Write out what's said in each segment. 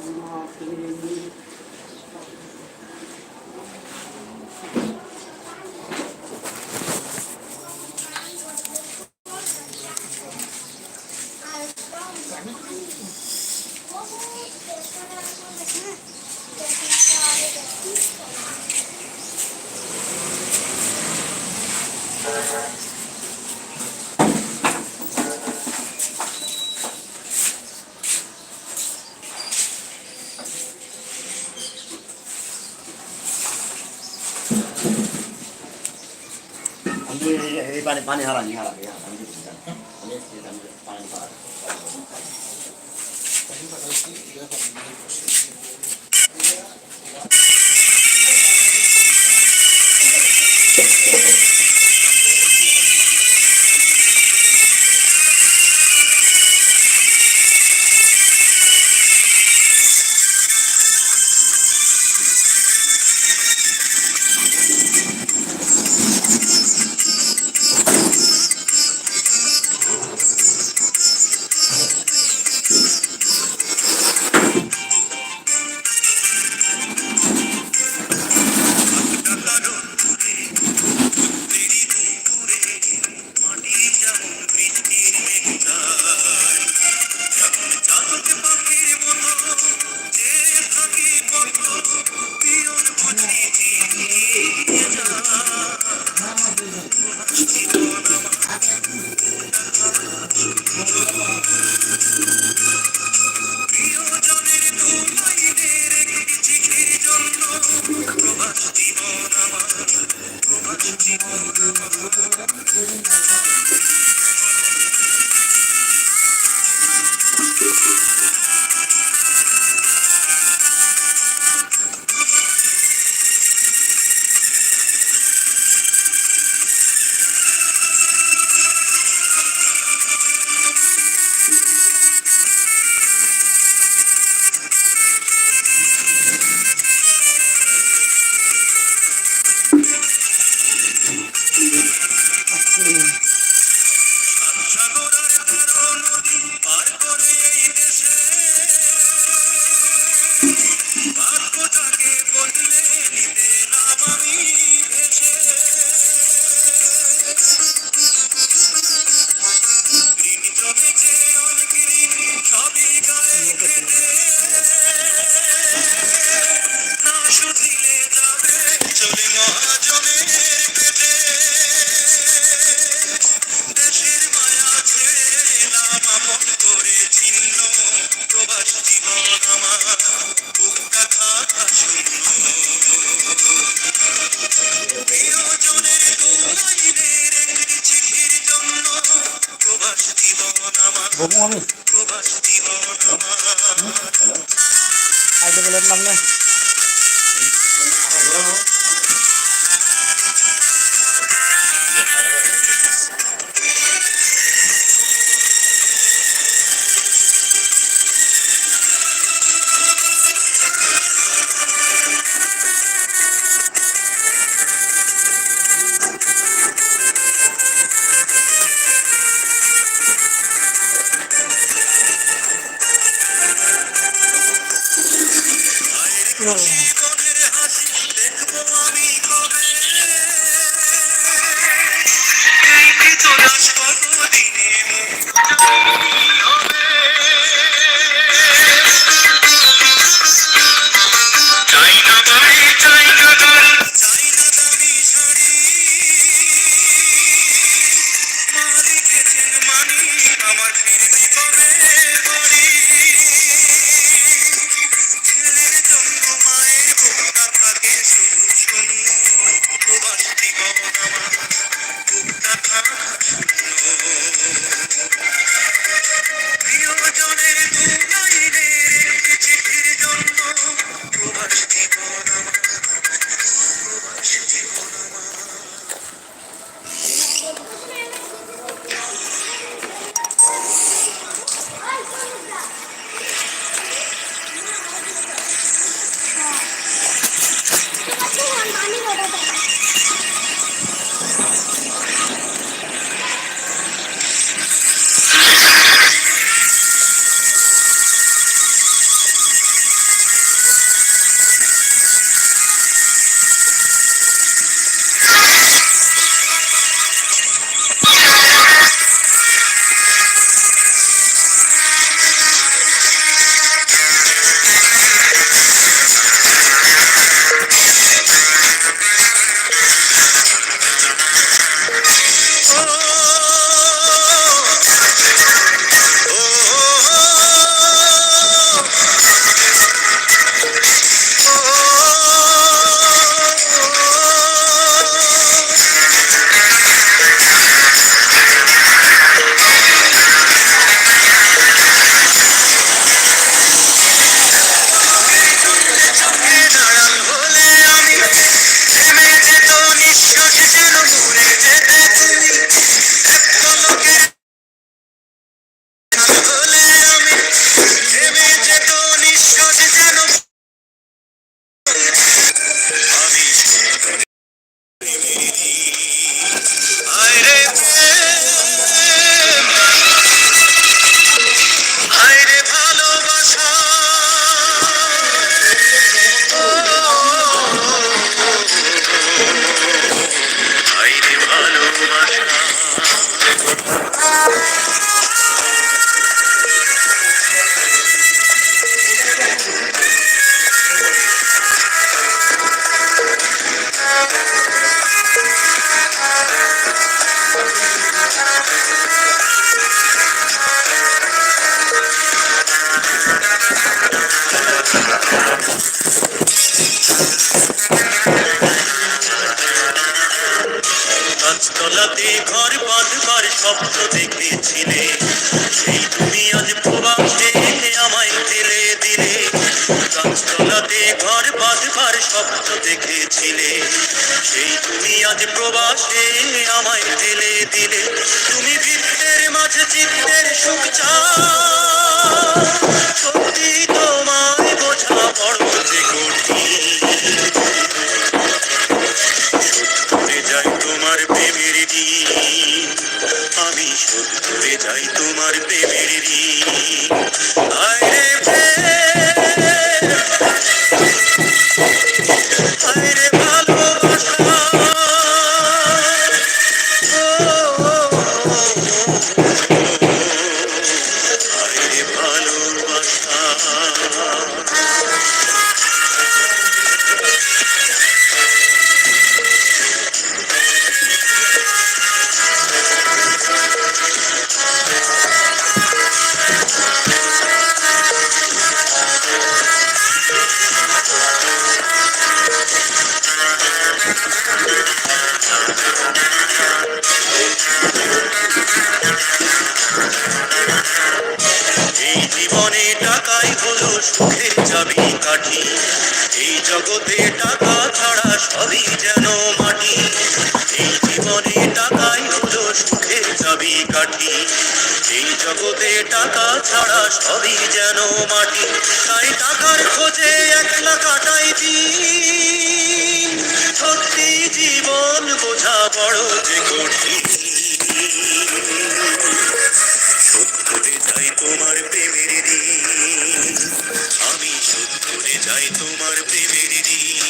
আমি এই- এই পানি পানি হারানি হারানি হারানি আমি আমি পানি হারানি বলব আমি আইতে আমার বাঁধবার দেখেছিলে, সেই তুমি আজ প্রবাসে আমায় দিলে দিলে। তুমি বৃত্তের মাঝে চিত্তের সুখ চাও। সুখের চাবি কাঠি। এই জগতে টাকা ছাড়া সবই যেন মাটি। এই জীবনে টাকাই হলো সুখের চাবি কাঠি। এই জগতে টাকা ছাড়া সবই যেন মাটি। তাই টাকার খোঁজে একলা কাটাই দিন। সত্যি জীবন বোঝা বড় যে কঠিন। সত্যরে যাই তোমার প্রেমের যাই তোমার প্রেমের দিন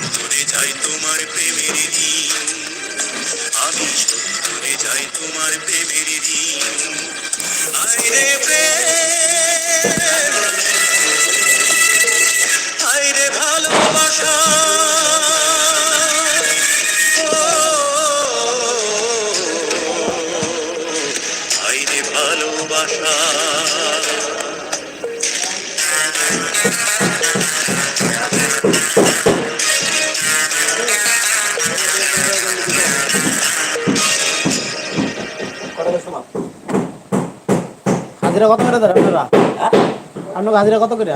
সত্তরে যাই তোমার প্রেমের দিন। আমি সত্তরে যাই তোমার প্রেমের দিন। আইরে প্রেম। আইরে ভালোবাসা। হাজিরা কত করে দেন আপনারা? আপনার হাজিরা কত করে?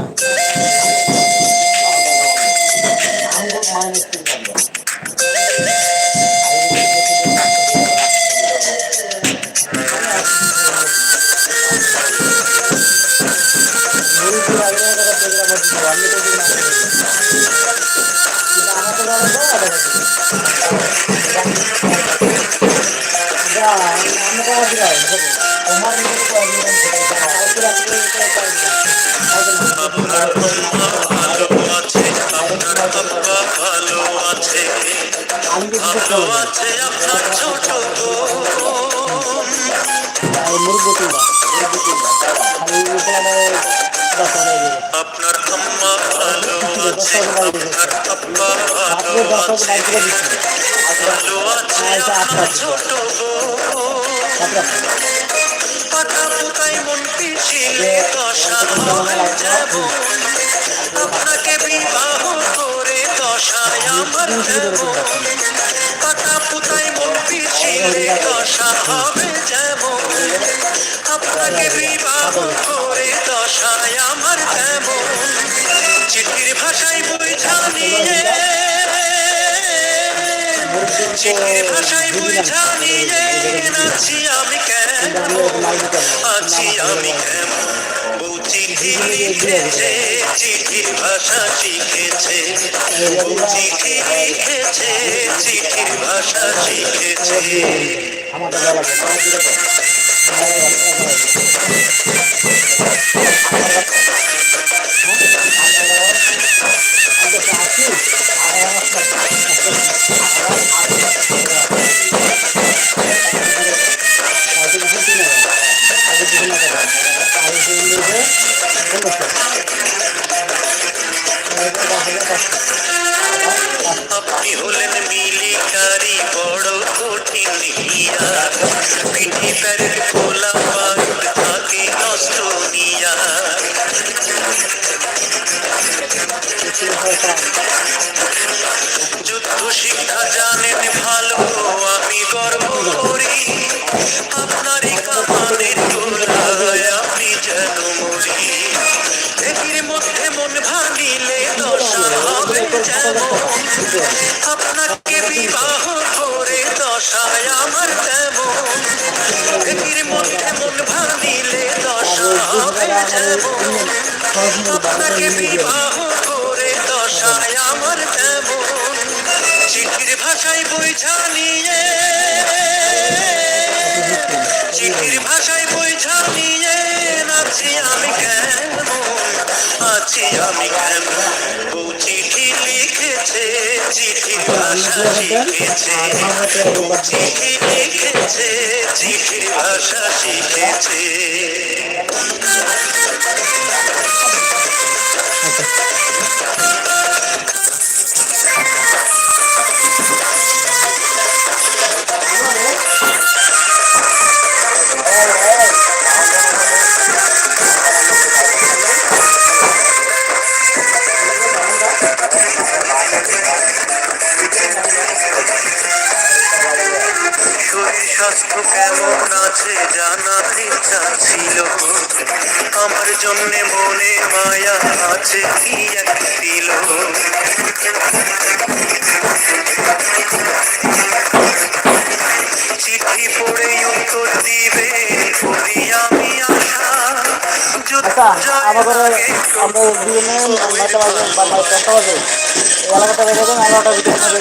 আপনার আম্মা ভালো আছে আপনার আব্বা ভালো আছে আপনার ছোট আপনার আম্মা ভালো আছে আপনার আব্বা ভালো আছে আপনার ছোট পাতা পোতাই মন পিছিয়ে দশা হয় যেমন আপনাকে বিবাহ করে দশায় আমার যেমন পাতা পোতাই মন পিছিয়ে দশা হবে যেমন আপনাকে বিবাহ করে দশায় আমার যেমন চিঠির ভাষায় বই জানিয়ে চিঠির ভাষায় বই জানিয়ে নাচি আমি কেন আছি আমি কেমন চিঠির ভাষা শিখেছে চিঠি লিখেছে চিঠির ভাষা শিখেছে আপনি হলেন মিলিকারি বড় কঠিন হিয়া পিঠি প্যারের খোলা বারুদ যুদ্ধ শিক্ষা জানেন ভালো, আমি গর্ব করি। আপনারই কামানের তোলায় আপনি যেন মধ্যে মন ভাঙিলে দশা হবে যেমন আপনাকে বিবাহ করে দশায় আমার তেমন। এটির মধ্যে মন ভাঙিলে দশা হবে যেমন। আপনাকে বিবাহ করে দশায় আমার তেমন চিঠির ভাষায় বই জানিয়ে। চিঠির ভাষায় বই জানিয়ে নাচি আমি কেমন? আছি আমি কেমন? ও চিঠি লিখেছে চিঠির ভাষা শিখেছে। ও চিঠি লিখেছে, চিঠির ভাষা শিখেছে। স্বাস্থ্য কেমন আছে জানার ইচ্ছা ছিল। আমার জন্য মনে মায়া আছে কি এক দিল। চিঠি পড়ে উত্তর দিবে আমি আশা। আচ্ছা আমাদের আমরা নয়টা বাজে বা বাজে ভিতরে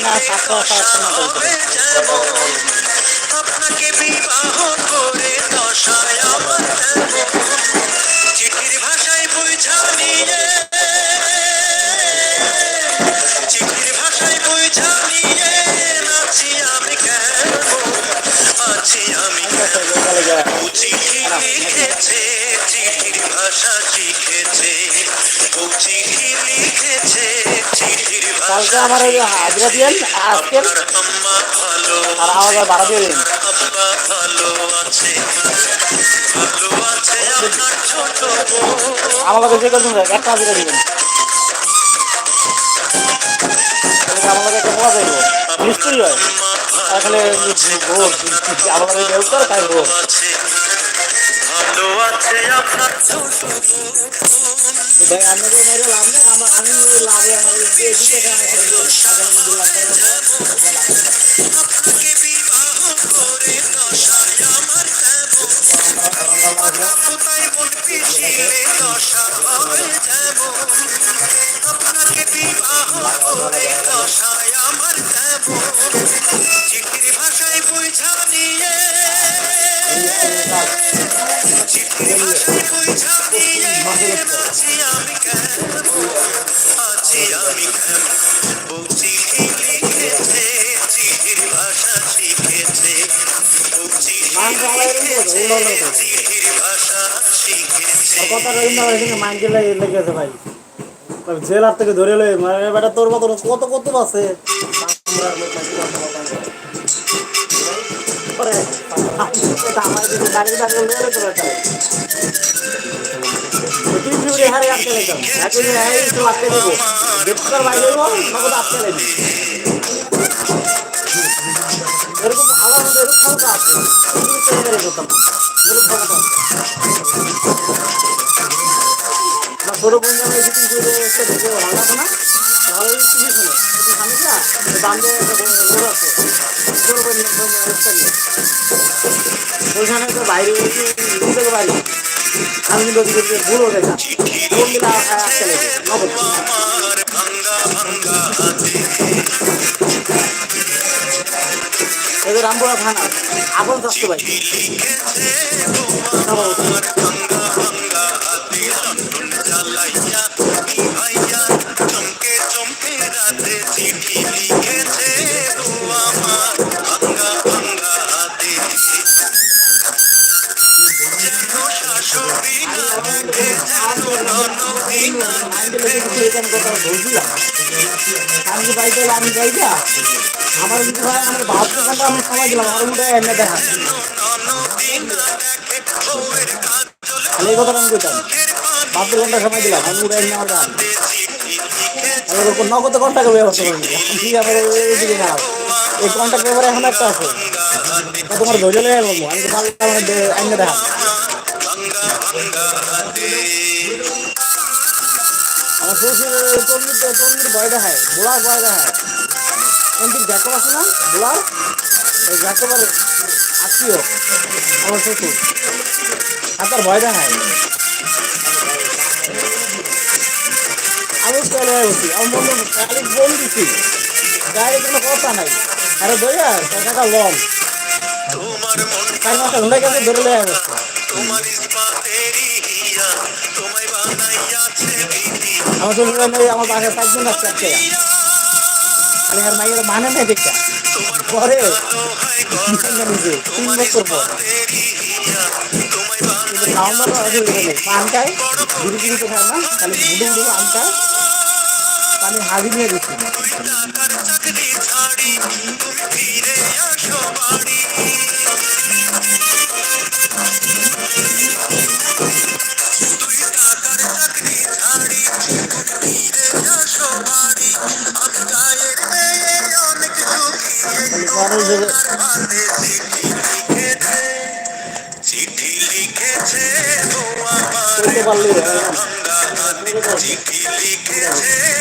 লাগলে তো করে না চিঠির আমার এই হাজরা দিয়েন আজকে আপনার আম্মা ভালো আর ভাড়া দিয়ে দিন। আপনার আমার কাছে যে করছেন একটা হাজিরা দিবেন। আমার কাছে একটা বলা যাইব মিস্ত্রি হয়। আর খালি আমার তাই ভালো আছে আপনার ভাই আপনাকে মেরে লাভ নেই আমার আমি লাভে আমার চাই আপনাকে বিবাহ করে দশা জেলার থেকে ধরে লই মানে বেটা তোর মতো কত কত আছে আমার দিকে আটকে এখন হ্যাঁ একটু আটকে দেবো বেটার বাইরে একটা বাইরে আমি দিয়ে ভুল আমার ভাঙ্গা ভাঙ্গা হাতে এদের রামপুরা থানা আপন স্বাস্থ্য ভাই আমি আমি যাইবা আমার কিন্তু ভাই আমার বাহাত্তর ঘণ্টা আমি সময় দিলাম, আমার মধ্যে এনে দেখা। না এই কথাটা আমি কইতাম বাহাত্তর ঘণ্টা সময় দিলাম, আমি উঠে এনে আমার ওরকম নগদ কন্টাক্ট ব্যবস্থা করে ঠিক আমার না এই কন্টাক্ট পেপারে এখন একটা আছে। তোমার ধৈর্য লেগে বলব, আমি তো দেখা। আমার শ্বশুর তন্দির তন্দির ভয় দেখায় বোলার ভয় দেখায়। তন্দির জ্যাকব আছে না? বোলার? এই জ্যাকবের আত্মীয়। আমার শ্বশুর। আর তার ভয় দেখায়। আমি চলে বলছি আমার বন্ধু গাড়ি বোন দিছি। গাড়ি কোনো কথা নাই। আরে দইয়া টাকা লম। মন চার মাসে গেছে ধরে তোমার ইস্পাতেরি হিয়া তোমায় বানাইয়াছে আমার শ্বশুর মেয়ে আমার বাসায় চারজন আছে একটা আমি আর মাইয়ের মানে নেই দেখা পরে তিন বছর পর। খাওয়া দাওয়া অসুবিধা নেই পান খায় ধীরে ধীরে তো খায় না, খালি বুড়ো বুড়ো পান খায়। পানি হাগি নিয়ে দিচ্ছি। তুই টাকার চিঠি লিখেছে চিঠি লিখেছে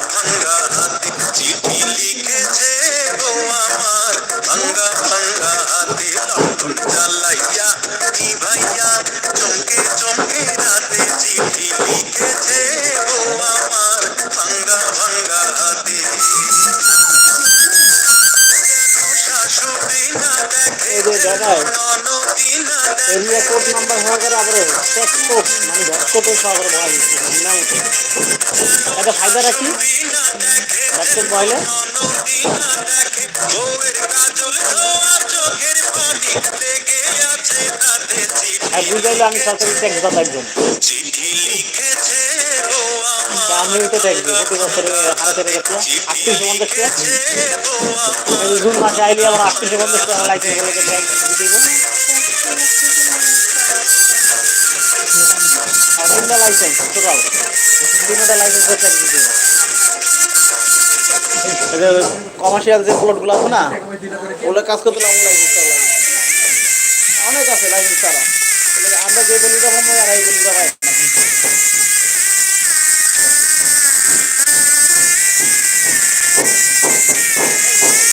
Ganga. কোড নাম্বার সহকারে আবার ট্যাক্স কোড মানে কোডের সহকারে ভয় নাম ফায়দা রাখি ভ্যাট কোড বয়লে। আর আমি সরকারি ট্যাক্স দাতা একজন। আমি তো দিই প্রতি বছরে হারা থেকে গেছে আটত্রিশশো পঞ্চাশ টাকা জুন মাসে আইলে আমার আটত্রিশশো পঞ্চাশ লাইসেন্স বলে তিনটা লাইসেন্স টোটাল তিনটা লাইসেন্স ট্যাক্স দিতে কমার্শিয়াল যে প্লটগুলো আছে না, ওগুলো কাজ করতে আমার লাইসেন্স অনেক আছে লাইসেন্স তারা আমরা যে গলিটা ভাববো আর এই গলিটা